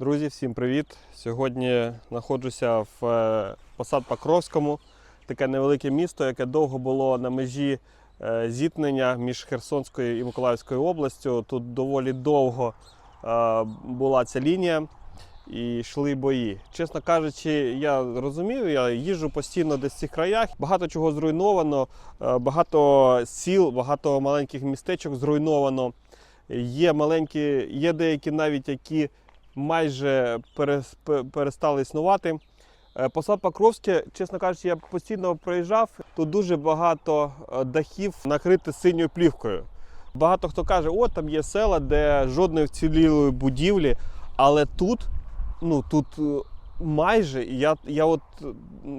Друзі, всім привіт! Сьогодні знаходжуся в е, посад Покровському. Таке невелике місто, яке довго було на межі е, зіткнення між Херсонською і Миколаївською областю. Тут доволі довго е, була ця лінія і йшли бої. Чесно кажучи, я розумію, я їжджу постійно десь в цих краях. Багато чого зруйновано, багато сіл, багато маленьких містечок зруйновано. Є маленькі, є деякі навіть які майже перестали існувати. Е, Посад Покровське, чесно кажучи, я постійно проїжджав. Тут дуже багато е, дахів накрити синьою плівкою. Багато хто каже, от там є села, де жодної вцілілої будівлі, але тут, ну тут е, майже я, я от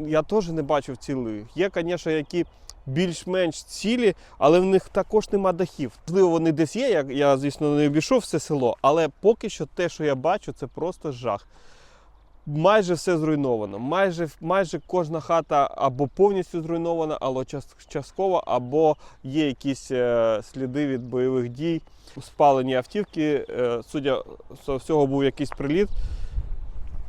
я теж не бачив цілих. Є, звісно, які більш-менш цілі, але в них також нема дахів. Можливо, вони десь є. Я, я звісно, не обійшов все село, але поки що те, що я бачу, це просто жах. Майже все зруйновано. Майже, майже кожна хата або повністю зруйнована, або час- частково, або є якісь е, сліди від бойових дій, спалені автівки. Е, судя з всього, був якийсь приліт.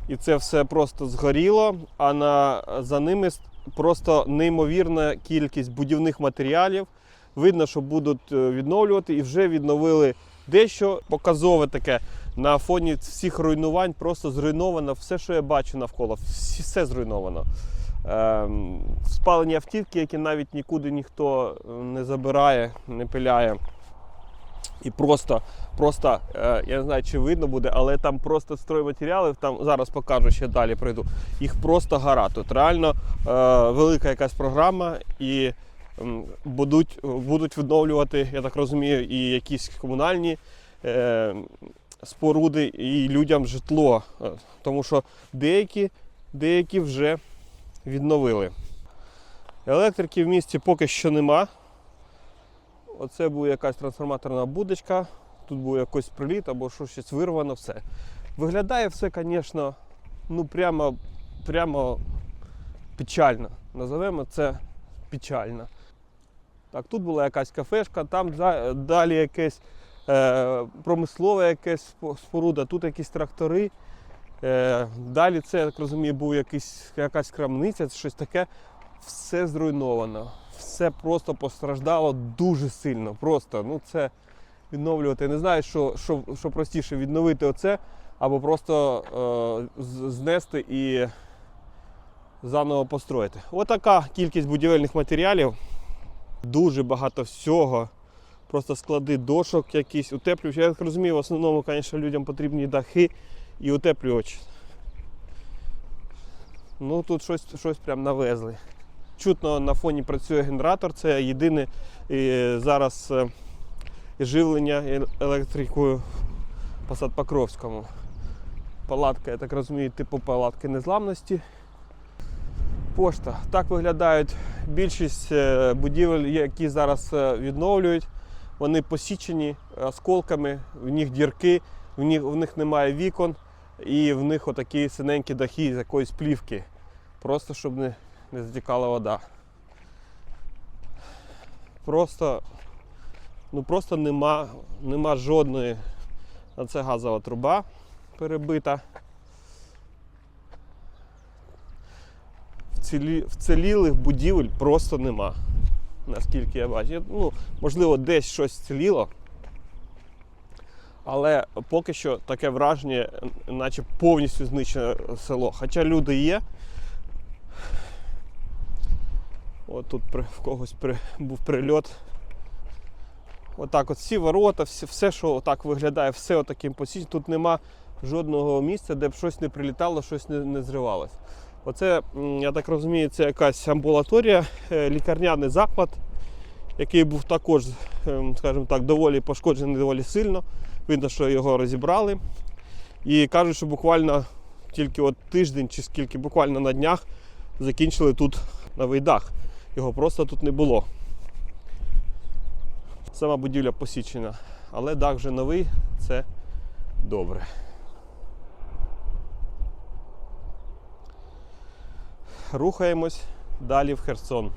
І це все просто згоріло. А на, за ними просто неймовірна кількість будівних матеріалів. Видно, що будуть е, відновлювати і вже відновили дещо показове таке. На фоні всіх руйнувань просто зруйновано все, що я бачу навколо. Все зруйновано. Ем, спалені автівки, які навіть нікуди ніхто е, не забирає, не пиляє. І просто, просто е, я не знаю, чи видно буде, але там просто стройматеріалів, там зараз покажу ще далі пройду. Їх просто гора. Тут реально е, велика якась програма, і будуть, будуть відновлювати, я так розумію, і якісь комунальні е, споруди, і людям житло. Тому що деякі, деякі вже відновили. Електрики в місті поки що нема. Оце була якась трансформаторна будочка, тут був якийсь приліт або що щось вирвано, все. Виглядає все, звісно, ну прямо, прямо печально. Назовемо це печально. Так, тут була якась кафешка, там далі якесь е, промислове якесь споруда, тут якісь трактори. Е, далі це, я так розумію, був якийсь, якась крамниця, щось таке. Все зруйновано. Все просто постраждало дуже сильно. Просто ну це відновлювати. Не знаю, що, що, що простіше відновити оце, або просто е, знести і заново построїти. Отака кількість будівельних матеріалів. Дуже багато всього. Просто склади дошок якісь, утеплювачі. Я так розумію, в основному, звісно, людям потрібні дахи і утеплювачі. Ну тут щось, щось прям навезли. Чутно на фоні працює генератор, це єдине зараз е, живлення електрикою по Сад Покровському. Палатка, я так розумію, типу палатки незламності. Пошта. Так виглядають більшість е, будівель, які зараз е, відновлюють. Вони посічені осколками, в них дірки, в них, в них немає вікон і в них отакі синенькі дахи з якоїсь плівки. Просто щоб не, не затікала вода. Просто, ну просто нема, нема жодної. А це газова труба перебита. Вцілі, вцілілих будівель просто нема. Наскільки я бачу. Ну, можливо, десь щось вціліло. Але поки що таке враження, наче повністю знищене село. Хоча люди є. От тут при, в когось при, був прильот. Отак от всі ворота, всі, все, що отак виглядає, все отаким посіченим. Тут нема жодного місця, де б щось не прилітало, щось не, не зривалось. Оце, я так розумію, це якась амбулаторія, е, лікарняний заклад, який був також, ем, скажімо так, доволі пошкоджений доволі сильно. Видно, що його розібрали. І кажуть, що буквально тільки от тиждень чи скільки, буквально на днях закінчили тут новий дах. Його просто тут не було. Сама будівля посічена, але дах вже новий, це добре. Рухаємось далі в Херсон.